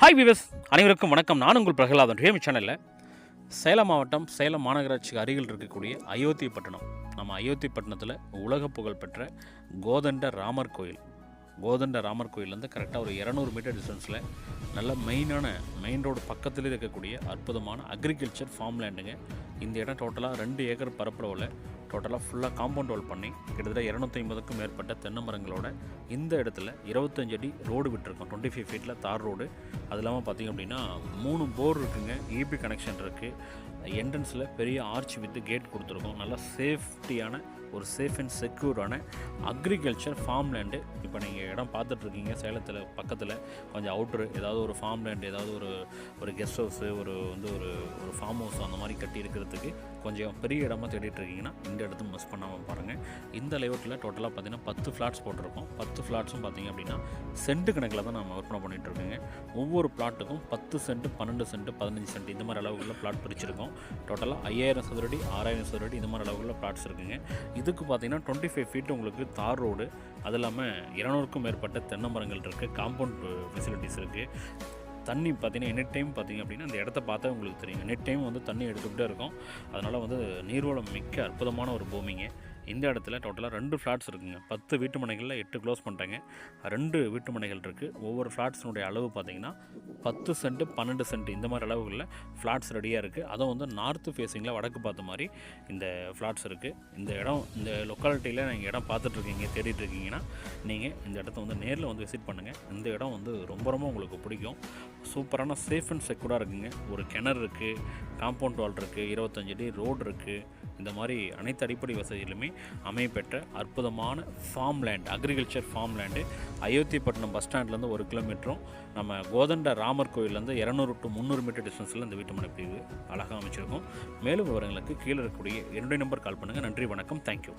Hi விவஸ் அனைவருக்கும் வணக்கம். நான் உங்கள் பிரகலாதன். ரேமி சேனலில் சேலம் மாவட்டம் சேலம் மாநகராட்சிக்கு அருகில் இருக்கக்கூடிய அயோத்தி பட்டணம் நம்ம அயோத்தி பட்டணத்தில் உலக புகழ்பெற்ற கோதண்ட ராமர் கோயில். கோதண்ட ராமர் கோயிலேருந்து கரெக்டாக ஒரு இரநூறு மீட்டர் டிஸ்டன்ஸில் நல்ல மெயினான மெயின் ரோடு பக்கத்தில் இருக்கக்கூடிய அற்புதமான அக்ரிகல்ச்சர் ஃபார்ம் லேண்டுங்க இந்த இடம் டோட்டலாக ரெண்டு ஏக்கர் பரப்பளவில் டோட்டலாக ஃபுல்லாக காம்பவுண்ட் வால் பண்ணி கிட்டத்தட்ட இரநூத்தி ஐம்பதுக்கும் மேற்பட்ட தென்னை மரங்களோட இந்த இடத்துல இருபத்தஞ்சு அடி ரோடு விட்டுருக்கோம். டுவெண்ட்டி ஃபைவ் ஃபீட்டில் தார் ரோடு அது இல்லாமல் பார்த்திங்க அப்படின்னா மூணு போர் இருக்குங்க. இபி கனெக்ஷன் இருக்குது என்ட்ரன்ஸில் பெரிய ஆர்ச் வித்து கேட் கொடுத்துருக்கோம். நல்லா சேஃப்டியான ஒரு சேஃப் அண்ட் செக்யூர்டான அக்ரிகல்ச்சர் ஃபார்ம் லேண்டு இப்போ நீங்கள் இடம் பார்த்துட்ருக்கீங்க சேலத்தில் பக்கத்தில் கொஞ்சம் அவுட்ரு ஏதாவது ஒரு ஃபார்ம் லேண்டு ஏதாவது ஒரு ஒரு கெஸ்ட் ஹவுஸு ஒரு வந்து ஒரு ஒரு ஃபார்ம் ஹவுஸ் அந்த மாதிரி கட்டி இருக்கிறதுக்கு கொஞ்சம் பெரிய இடமா தேடிட்டு இருக்கீங்கன்னா இந்த இடத்த மிஸ் பண்ணாமல் பாருங்கள் இந்த லேஅவுட்டில் டோட்டலாக பார்த்தீங்கன்னா பத்து ஃப்ளாட்ஸ் போட்டிருக்கோம். பத்து ஃப்ளாட்ஸும் பார்த்தீங்க அப்படின்னா சென்ட் கணக்கில் தான் நம்ம விற்பனை பண்ணிகிட்ருக்கோங்க ஒவ்வொரு பிளாட்டுக்கும் பத்து சென்ட் பன்னெண்டு சென்ட் பதினஞ்சு சென்ட் இந்த மாதிரி அளவுகளில் பிளாட் பிரிச்சிருக்கோம். டோட்டலாக ஐயாயிரம் சதுரடி ஆறாயிரம் சதுரடி இந்த மாதிரி அளவுகளில் பிளாட்ஸ் இருக்குங்க. இதுக்கு பார்த்தீங்கன்னா டுவெண்ட்டி ஃபைவ் ஃபீட் உங்களுக்கு தார் ரோடு அது இல்லாமல் இருநூறுக்கும் மேற்பட்ட தென்னை மரங்கள் இருக்குது காம்பவுண்ட் ஃபெசிலிட்டிஸ் இருக்குது தண்ணி பார்த்தீங்கன்னா எனி டைம் பார்த்தீங்க அப்படின்னா அந்த இடத்த பார்த்தா உங்களுக்கு தெரியும் எனி டைம் வந்து தண்ணி எடுத்துக்கிட்டே இருக்கும். அதனால் வந்து நீர்வளம் மிக்க அற்புதமான ஒரு பூமிங்க. இந்த இடத்துல டோட்டலாக ரெண்டு ஃப்ளாட்ஸ் இருக்குங்க. பத்து வீட்டு மனைகளில் எட்டு க்ளோஸ் பண்ணிட்டாங்க. ரெண்டு வீட்டு மனைகள் இருக்குது ஒவ்வொரு ஃப்ளாட்ஸினுடைய அளவு பார்த்தீங்கன்னா பத்து சென்ட் பன்னெண்டு சென்ட் இந்த மாதிரி அளவுகளில் ஃப்ளாட்ஸ் ரெடியாக இருக்குது அதுவும் வந்து நார்த்து ஃபேஸிங்கில் வடக்கு பார்த்த மாதிரி இந்த ஃப்ளாட்ஸ் இருக்குது இந்த இடம் இந்த லொக்காலிட்டியில் நீங்கள் இடம் பார்த்துட்ருக்கீங்க தேடிட்டு இருக்கீங்கன்னா நீங்கள் இந்த இடத்த வந்து நேரில் வந்து விசிட் பண்ணுங்கள் இந்த இடம் வந்து ரொம்ப ரொம்ப உங்களுக்கு பிடிக்கும். சூப்பரான சேஃப் அண்ட் செக்யூர்டாக இருக்குங்க. ஒரு கிணறு இருக்குது காம்பவுண்ட் வால் இருக்குது இருபத்தஞ்சடி அடி ரோடு இருக்குது இந்த மாதிரி அனைத்து அடிப்படை வசதிகளுமே அமையப்பெற்ற அற்புதமான farm land agriculture farm land Ayothiapattinam bus ஸ்டாண்ட்லேருந்து ஒரு கிலோமீட்டரும் நம்ம கோதண்ட ராமர் கோயிலேருந்து இரநூறு டு முந்நூறு மீட்டர் டிஸ்டன்ஸில் இந்த வீட்டு பிரிவு அழகாக அமைச்சிருக்கோம். மேலும் விவரங்களுக்கு கீழே இருக்கக்கூடிய என்னுடைய நம்பர் கால் பண்ணுங்கள் நன்றி வணக்கம். தேங்க்யூ